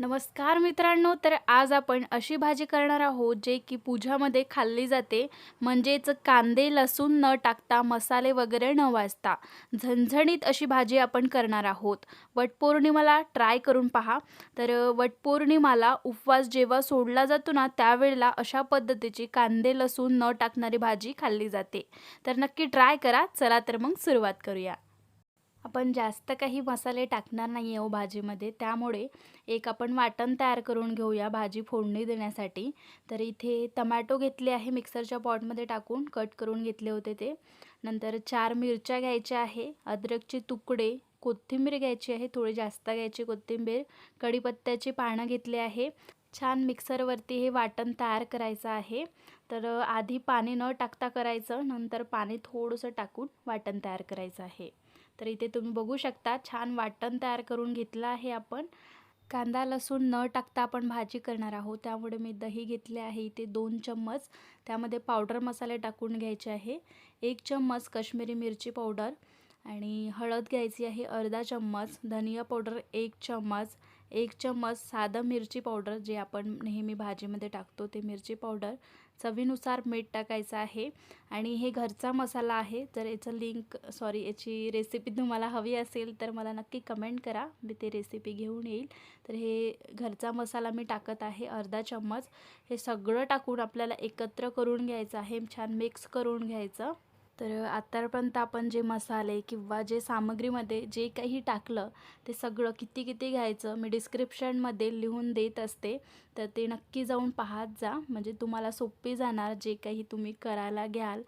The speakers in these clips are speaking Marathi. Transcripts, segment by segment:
नमस्कार मित्रांनो तर आज आपण अशी भाजी करणार आहोत जे की पूजामध्ये खाल्ली जाते. म्हणजेच कांदे लसूण न टाकता मसाले वगैरे न वाजता झणझणीत अशी भाजी आपण करणार आहोत. वटपौर्णिमाला ट्राय करून पहा. तर वटपौर्णिमाला उपवास जेव्हा सोडला जातो ना त्यावेळेला अशा पद्धतीची कांदे लसूण न टाकणारी भाजी खाल्ली जाते. तर नक्की ट्राय करा. चला तर मग सुरुवात करूया. आपण जास्त काही मसाले टाकणार नाही आहो भाजीमध्ये. त्यामुळे एक आपण वाटण तयार करून घेऊया भाजी फोडणी देण्यासाठी. तर इथे टमॅटो घेतले आहे मिक्सरच्या पॉटमध्ये टाकून. कट करून घेतले होते ते. नंतर चार मिरच्या घ्यायच्या आहे. अद्रकचे तुकडे कोथिंबीर घ्यायची आहे. थोडी जास्त घ्यायची कोथिंबीर. कढीपत्त्याची पानं घेतले आहे. छान मिक्सरवरती हे वाटण तयार करायचं आहे. तर आधी पाणी न टाकता करायचं. नंतर पाणी थोडंसं टाकून वाटण तयार करायचं आहे. तर इथे तुम्ही बघू शकता छान वाटण तयार करून घेतलं आहे आपण. कांदा लसूण न टाकता आपण भाजी करणार आहोत. त्यामुळे मी दही घेतले आहे इथे दोन चम्मच. त्यामध्ये पावडर मसाले टाकून घ्यायचे आहे. एक चम्मच कश्मीरी मिरची पावडर आणि हळद घ्यायची आहे अर्धा चम्मच. धनिया पावडर एक चम्मच. एक चम्मच साधं मिरची पावडर जे आपण नेहमी भाजीमध्ये टाकतो ते मिरची पावडर. चवीनुसार मीठ टाकायचं आहे. आणि हे घरचा मसाला आहे जर याचं लिंक सॉरी याची रेसिपी तुम्हाला हवी असेल तर मला नक्की कमेंट करा. मी ते रेसिपी घेऊन येईल. तर हे घरचा मसाला मी टाकत आहे अर्धा चम्मच. हे सगळं टाकून आपल्याला एकत्र करून घ्यायचं आहे. छान मिक्स करून घ्यायचं. तर आत्तापर्यंत आपण जे मसाले किंवा जे सामग्रीमध्ये जे काही टाकलं ते सगळं किती किती घ्यायचं मी डिस्क्रिप्शनमध्ये लिहून देत असते. तर ते नक्की जाऊन पाहत जा. म्हणजे तुम्हाला सोपी जाणार जे काही तुम्ही करायला घ्याल.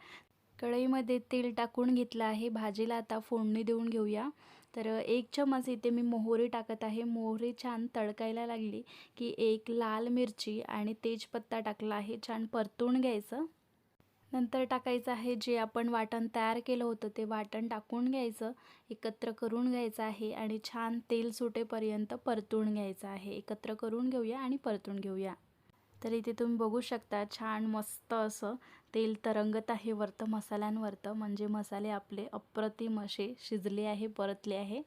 कढईमध्ये तेल टाकून घेतलं आहे. भाजीला आता फोडणी देऊन घेऊया. तर एक चमच इथे मी मोहरी टाकत आहे. मोहरी छान तडकायला लागली की एक लाल मिरची आणि तेजपत्ता टाकला आहे. छान परतून घ्यायचं. नंतर टाकायचं आहे जे आपण वाटण तयार केलं होतं ते वाटण टाकून घ्यायचं एकत्र करून घ्यायचं आहे आणि छान तेल सुटेपर्यंत परतून घ्यायचं आहे. एकत्र करून घेऊया आणि परतून घेऊया. तर इथे तुम्ही बघू शकता छान मस्त असं तेल तरंगत आहे वरतं मसाल्यांवरतं. म्हणजे मसाले आपले अप्रतिम असे शिजले आहे परतले आहे.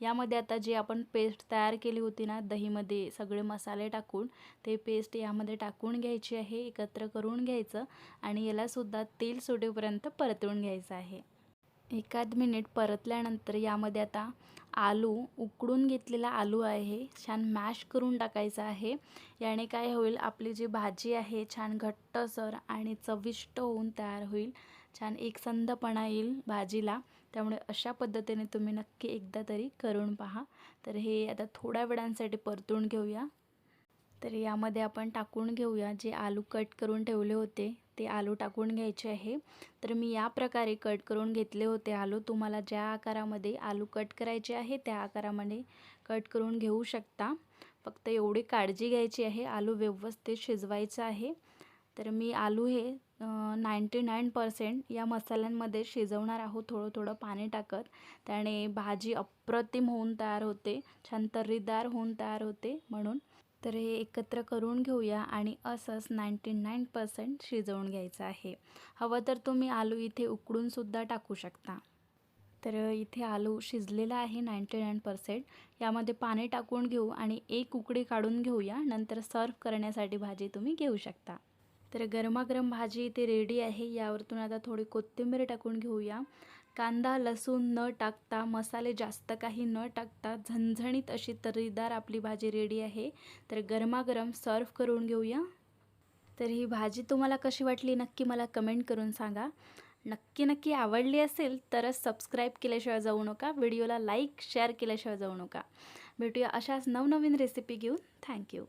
यामध्ये आता जी आपण पेस्ट तयार केली होती ना दहीमध्ये सगळे मसाले टाकून ते पेस्ट यामध्ये टाकून घ्यायची आहे एकत्र करून घ्यायचं आणि यालासुद्धा तेल सुटेपर्यंत परतवून घ्यायचं आहे. एकाद मिनिट परतल्यानंतर यामध्ये आता आलू उकडून घेतलेला आलू आहे छान मॅश करून टाकायचा आहे. याने काय होईल आपली जी भाजी आहे छान घट्टसर आणि चविष्ट होऊन तयार होईल. छान एकसंधपणा येईल भाजीला. त्यामुळे अशा पद्धतीने तुम्ही नक्की एकदा तरी करून पहा. तर हे आता थोड्या वेळांसाठी परतून घेऊया. तर यामध्ये आपण टाकून घेऊया. जे आलू कट करून ठेवले होते ते आलू टाकून घ्यायचे आहे. तर मी या प्रकारे कट करून घेतले होते आलू. तुम्हाला ज्या आकारामध्ये आलू कट करायचे आहे त्या आकारामध्ये कट करून घेऊ शकता. फक्त एवढी काळजी घ्यायची आहे. आलू व्यवस्थित शिजवायचं आहे. तर मी आलू हे नाईंटी नाईन पर्सेंट या मसाल्यांमध्ये शिजवणार आहोत. थोडं थोडं पाणी टाकत. त्याने भाजी अप्रतिम होऊन तयार होते. छान तर्रीदार होऊन तयार होते म्हणून. तर हे एकत्र करून घेऊया आणि असंच नाईंटी नाईन पर्सेंट शिजवून घ्यायचं आहे. हवं तर तुम्ही आलू इथे उकडूनसुद्धा टाकू शकता. तर इथे आलू शिजलेला आहे नाईंटी नाईन पर्सेंट. यामध्ये पाणी टाकून घेऊ आणि एक उकडी काढून घेऊया. नंतर सर्व करण्यासाठी भाजी तुम्ही घेऊ शकता. तर गरमागरम भाजी इथे रेडी आहे. यावरतून आता थोडी कोथिंबीर टाकून घेऊया. कांदा लसूण न टाकता मसाले जास्त काही न टाकता झणझणीत अशी तर्रीदार आपली भाजी रेडी आहे. तर गरमागरम सर्व करून घेऊया. तर ही भाजी तुम्हाला कशी वाटली नक्की मला कमेंट करून सांगा. नक्की नक्की आवडली असेल तरच सबस्क्राईब केल्याशिवाय जाऊ नका. व्हिडिओला लाईक शेअर केल्याशिवाय जाऊ नका. भेटूया अशाच नवनवीन रेसिपी घेऊन. थँक्यू